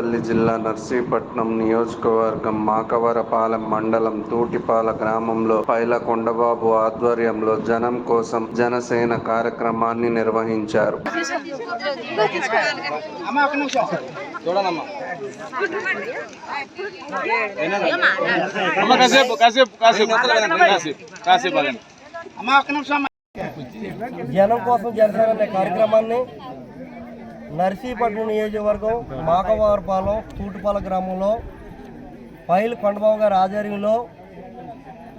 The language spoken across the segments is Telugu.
పెద్దపల్లి జిల్లా నర్సీపట్నం నియోజకవర్గం మాకవరపాలెం మండలం తూటిపాల గ్రామంలో పైల కొండబాబు ఆధ్వర్యంలో జనం కోసం జనసేన కార్యక్రమాన్ని నిర్వహించారు. జనం కోసం జనసేన అనే కార్యక్రమాన్ని నర్సీపట్నం నియోజకవర్గం మాకవారపాలెం తూటుపాల గ్రామంలో పైలు కొండబాబు గారి ఆధ్వర్యంలో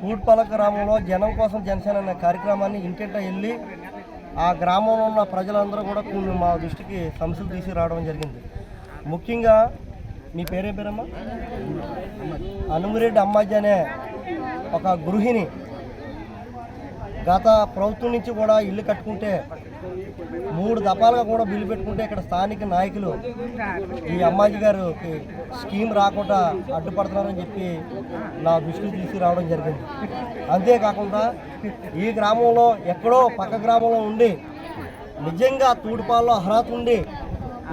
తూటుపాల గ్రామంలో జనం కోసం జనసేన అనే కార్యక్రమాన్ని ఇంటింట వెళ్ళి ఆ గ్రామంలో ఉన్న ప్రజలందరూ కూడా కొన్ని మా దృష్టికి సమస్యలు తీసుకురావడం జరిగింది. ముఖ్యంగా మీ పేరే పేరమ్మా? అనుమిరెడ్డి అమ్మాజీ అనే ఒక గృహిణి గత ప్రభుత్వం నుంచి కూడా ఇల్లు కట్టుకుంటే మూడు దఫాలుగా కూడా బిల్లు పెట్టుకుంటే ఇక్కడ స్థానిక నాయకులు ఈ అమ్మాజీ గారు స్కీమ్ రాకుండా అడ్డుపడుతున్నారని చెప్పి నా దృష్టికి తీసుకురావడం జరిగింది. అంతేకాకుండా ఈ గ్రామంలో ఎక్కడో పక్క గ్రామంలో ఉండి నిజంగా తూడిపాల్లో అర్హత ఉండి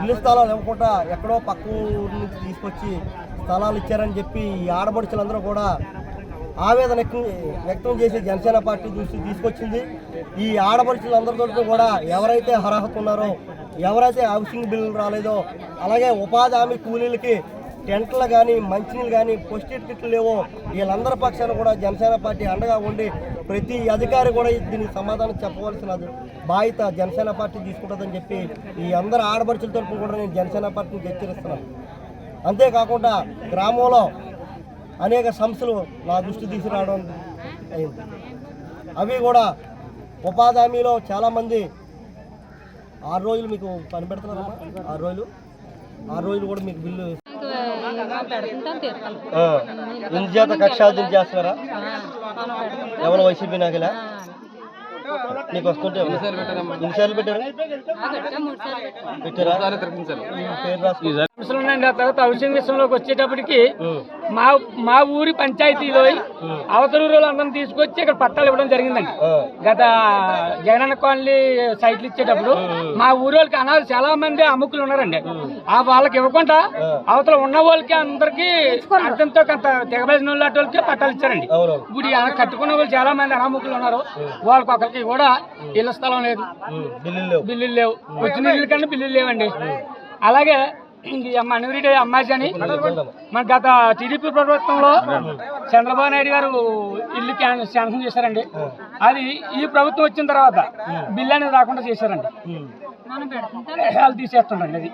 ఇల్లు స్థలాలు ఇవ్వకుండా ఎక్కడో పక్క ఊరు నుంచి తీసుకొచ్చి స్థలాలు ఇచ్చారని చెప్పి ఈ ఆడపడుచులందరూ కూడా ఆవేదన వ్యక్తం చేసి జనసేన పార్టీ చూసి తీసుకొచ్చింది. ఈ ఆడపడుచులందరితో కూడా ఎవరైతే అర్హత ఉన్నారో ఎవరైతే హౌసింగ్ బిల్లు రాలేదో అలాగే ఉపాధి హామీ కూలీలకి టెంట్లు కానీ మంచినీళ్ళు కానీ పోస్టెడ్ కిట్లు లేవో వీళ్ళందరి పక్షాన కూడా జనసేన పార్టీ అండగా ఉండి ప్రతి అధికారి కూడా దీనికి సమాధానం చెప్పవలసిన బాధ్యత జనసేన పార్టీ తీసుకుంటుందని చెప్పి ఈ అందరు ఆడపడుచుల తరపున కూడా నేను జనసేన పార్టీని హెచ్చరిస్తున్నాను. అంతేకాకుండా గ్రామంలో అనేక సమస్యలు నా దృష్టి తీసుకురావడం అయింది. అవి కూడా ఉపాధి హామీలో చాలామంది ఆరు రోజులు మీకు పని పెడుతున్నారమ్మా ఆరు రోజులు. ఆరు రోజులు కూడా మీకు బిల్లు ఆ, ఇందుచేత కక్షాదించి చేస్తున్నారా? ఎవరు వైసీపీ నాయకులా? నీకు వస్తుంటే ఎన్నిసార్లు పెట్టారు? పెట్టారా? పేరు ఆ తర్వాత హౌసింగ్ విషయంలోకి వచ్చేటప్పటికి మా మా ఊరి పంచాయతీలో అవతల ఊరు అందరం తీసుకొచ్చి ఇక్కడ పట్టాలు ఇవ్వడం జరిగిందండి. గత జగనన్న కాలనీ సైట్లు ఇచ్చేటప్పుడు మా ఊరి వాళ్ళకి అనాథ చాలా మంది అమ్ముకులు ఉన్నారండి. ఆ. వాళ్ళకి ఇవ్వకుండా అవతల ఉన్న వాళ్ళకి అందరికి అర్థంతో కొంత తెగబడిన వాళ్ళ వాళ్ళకి పట్టాలు ఇచ్చారండి. ఇప్పుడు కట్టుకున్న వాళ్ళు చాలా మంది అనాముకులు ఉన్నారు. వాళ్ళకి ఒకరికి కూడా ఇళ్ళ స్థలం లేదు. బిల్లులు లేవు. బిల్లులు లేవు. వచ్చిన ఇల్లు కన్నా బిల్లులు లేవండి. అలాగే అనివిరెడ్డి అమ్మాయి అని మన గత టీడీపీ ప్రభుత్వంలో చంద్రబాబు నాయుడు గారు ఇల్లు శాంక్షన్ చేశారండి. అది ఈ ప్రభుత్వం వచ్చిన తర్వాత బిల్లు అనేది రాకుండా చేశారండి. వాళ్ళు తీసేస్తుండండి అది.